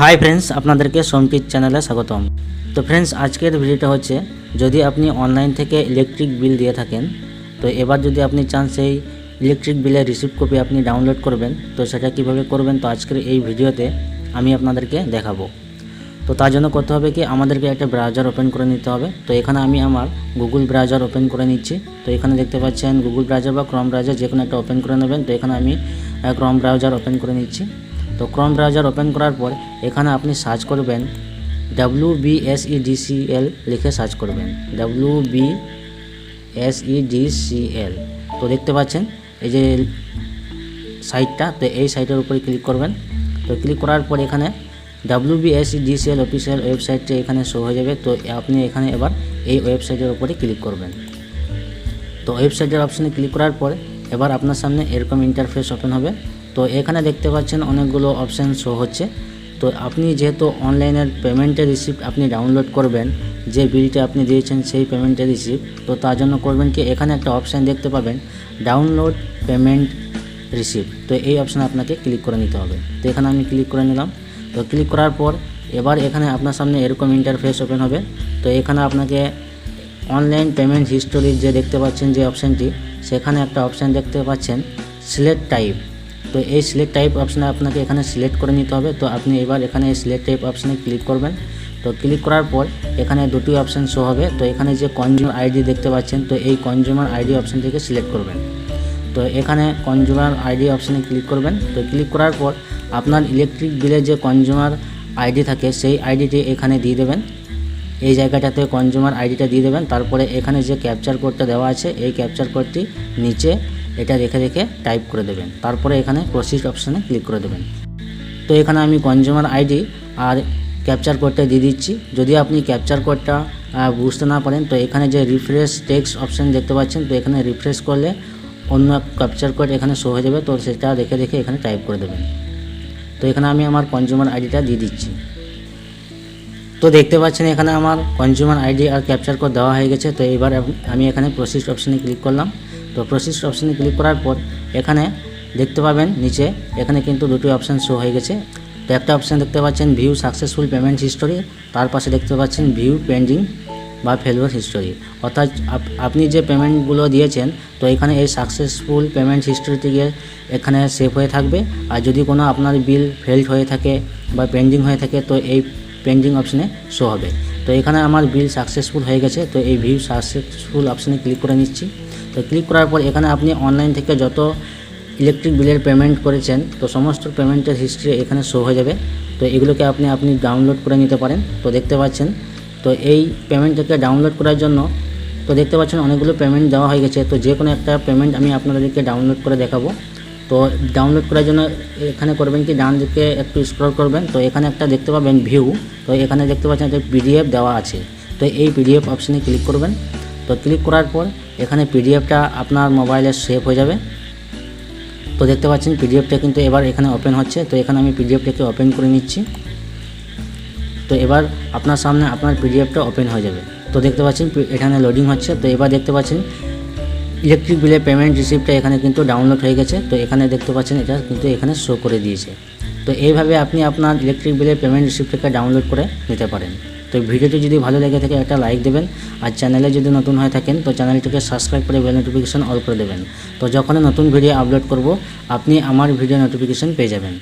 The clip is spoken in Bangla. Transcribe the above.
হাই ফ্রেন্ডস আপনাদেরকে সোমপিত চ্যানেলে স্বাগতম। তো ফ্রেন্ডস আজকের ভিডিওটা হচ্ছে, যদি আপনি অনলাইন থেকে ইলেকট্রিক বিল দিয়ে থাকেন, তো এবার যদি আপনি চান সেই ইলেকট্রিক বিলের রিসিপ্ট কপি আপনি ডাউনলোড করবেন, তো সেটা কীভাবে করবেন, তো আজকের এই ভিডিওতে আমি আপনাদেরকে দেখাবো। তো তার জন্য করতে হবে কি, আমাদেরকে একটা ব্রাউজার ওপেন করে নিতে হবে। তো এখানে আমি আমার গুগল ব্রাউজার ওপেন করে নিচ্ছি। তো এখানে দেখতে পাচ্ছেন গুগল ব্রাউজার বা ক্রম ব্রাউজার যে কোনো একটা ওপেন করে নেবেন। তো এখানে আমি ক্রম ব্রাউজার ওপেন করে নিচ্ছি। তো ক্রম ব্রাউজার ওপেন করার পর এখানে আপনি সার্চ করবেন W B S E D C L লিখে সার্চ করবেন। W B S E D C L তো দেখতে পাচ্ছেন, এই যে সাইটটা, তো এই সাইটের উপরে ক্লিক করবেন। তো ক্লিক করার পর এখানে W B S D C L official ওয়েবসাইটটা এখানে শো হয়ে যাবে। তো আপনি এখানে এবার এই ওয়েবসাইটের উপরে ক্লিক করবেন। তো ওয়েবসাইটের অপশানে ক্লিক করার পর এবার আপনার সামনে এরকম ইন্টারফেস ওপেন হবে। তো এখানে দেখতে পাচ্ছেন অনেকগুলো অপশান শো হচ্ছে। তো আপনি যেহেতু অনলাইনের পেমেন্টের রিসিপ্ট আপনি ডাউনলোড করবেন, যে বিলটা আপনি দিয়েছেন সেই পেমেন্টের রিসিপ্ট তো তার জন্য করবেন কি, এখানে একটা অপশান দেখতে পাবেন ডাউনলোড পেমেন্ট রিসিপ্ট তো এই অপশানে আপনাকে ক্লিক করে নিতে হবে। তো এখানে আমি ক্লিক করে নিলাম। তো ক্লিক করার পর এবার এখানে আপনার সামনে এরকম ইন্টারফেস ওপেন হবে। তো এখানে আপনাকে অনলাইন পেমেন্ট হিস্টোরির যে দেখতে পাচ্ছেন যে অপশানটি সেখানে একটা অপশান দেখতে পাচ্ছেন সিলেক্ট টাইপ তো এই সিলেক্ট টাইপ অপশানে আপনাকে এখানে সিলেক্ট করে নিতে হবে। তো আপনি এবার এখানে সিলেক্ট টাইপ অপশানে ক্লিক করবেন। তো ক্লিক করার পর এখানে দুটি অপশান শো হবে। তো এখানে যে কনজিউমার আইডি দেখতে পাচ্ছেন, তো এই কনজিউমার আইডি অপশান থেকে সিলেক্ট করবেন। তো এখানে কনজিউমার আইডি অপশানে ক্লিক করবেন। তো ক্লিক করার পর আপনার ইলেকট্রিক বিলের যে কনজিউমার আইডি থাকে, সেই আইডিটি এখানে দিয়ে দেবেন। এই জায়গাটাতে কনজিউমার আইডিটা দিয়ে দেবেন। তারপরে এখানে যে ক্যাপচার কোডটা দেওয়া আছে, এই ক্যাপচার কোডটি নিচে এটা রেখে রেখে টাইপ করে দেবেন। তারপরে এখানে প্রসিড অপশানে ক্লিক করে দেবেন। তো এখানে আমি কনজিউমার আইডি আর ক্যাপচার কোডটা দিয়ে দিচ্ছি। যদি আপনি ক্যাপচার কোডটা বুঝতে না পারেন, তো এখানে যে রিফ্রেশ টেক্সট অপশান দেখতে পাচ্ছেন, তো এখানে রিফ্রেশ করলে অন্য ক্যাপচার কোড এখানে শো হয়ে যাবে। তো সেটা দেখে দেখে এখানে টাইপ করে দেবেন। তো এখানে আমি আমার কনজিউমার আইডিটা দিয়ে দিচ্ছি। তো দেখতে পাচ্ছেন এখানে আমার কনজিউমার আইডি আর ক্যাপচার কোড দেওয়া হয়ে গেছে। তো এবার আমি এখানে প্রসিস অপশানে ক্লিক করলাম। তো প্রসিস অপশানে ক্লিক করার পর এখানে দেখতে পাবেন নিচে এখানে কিন্তু দুটি অপশান শো হয়ে গেছে। তো একটা অপশান দেখতে পাচ্ছেন ভিউ সাকসেসফুল পেমেন্ট হিস্টোরি তার পাশে দেখতে পাচ্ছেন ভিউ পেন্ডিং বা ফেলুয়ার হিস্টোরি অর্থাৎ আপ- আপনি যে পেমেন্টগুলো দিয়েছেন, তো এখানে এই সাকসেসফুল পেমেন্ট হিস্টোরিটি গিয়ে এখানে সেভ হয়ে থাকবে। আর যদি কোনো আপনার বিল ফেলড হয়ে থাকে বা পেন্ডিং হয়ে থাকে, তো এই পেন্ডিং অপশানে শো হবে। তো এখানে আমার বিল সাকসেসফুল হয়ে গেছে, তো এই ভিউ সাকসেসফুল অপশানে ক্লিক করে নিচ্ছি। তো ক্লিক করার পর এখানে আপনি অনলাইন থেকে যত ইলেকট্রিক বিলের পেমেন্ট করেছেন, তো সমস্ত পেমেন্টের হিস্ট্রি এখানে শো হয়ে যাবে। তো এগুলোকে আপনি আপনি ডাউনলোড করে নিতে পারেন। তো দেখতে পাচ্ছেন, তো এই পেমেন্টটাকে ডাউনলোড করার জন্য, তো দেখতে পাচ্ছেন অনেকগুলো পেমেন্ট দেওয়া হয়ে গেছে। তো যে কোনো একটা পেমেন্ট আমি আপনাদেরকে ডাউনলোড করে দেখাবো। তো ডাউনলোড করার জন্য এখানে করবেন কি, ডান দিকে একটু স্ক্রল করবেন, তো এখানে একটা দেখতে পাবেন ভিউ তো এখানে দেখতে পাচ্ছেন একটা পিডিএফ দেওয়া আছে, তো এই পিডিএফ অপশানে ক্লিক করবেন, তো ক্লিক করার পর এখানে পিডিএফটা আপনার মোবাইলে সেভ হয়ে যাবে, তো দেখতে পাচ্ছেন পিডিএফটা কিন্তু এবার এখানে ওপেন হচ্ছে, তো এখানে আমি পিডিএফটাকে ওপেন করে নিচ্ছি, তো এবার আপনার সামনে আপনার পিডিএফটা ওপেন হয়ে যাবে, তো দেখতে পাচ্ছেন এখানে লোডিং হচ্ছে, তো এবার দেখতে পাচ্ছেন ইলেকট্রিক বিলের পেমেন্ট রিসিপ্টটা এখানে কিন্তু ডাউনলোড হয়ে গেছে। তো এখানে দেখতে পাচ্ছেন এটা কিন্তু এখানে শো করে দিয়েছে। তো এইভাবে আপনি আপনার ইলেকট্রিক বিলের পেমেন্ট রিসিপ্টটাকে ডাউনলোড করে নিতে পারেন। তো ভিডিওটি যদি ভালো লেগে থাকে, একটা লাইক দেবেন। আর চ্যানেলে যদি নতুন হয়ে থাকেন, তো চ্যানেলটিকে সাবস্ক্রাইব করে বেল নোটিফিকেশান অল করে দেবেন। তো যখনই নতুন ভিডিও আপলোড করব, আপনি আমার ভিডিও নোটিফিকেশান পেয়ে যাবেন।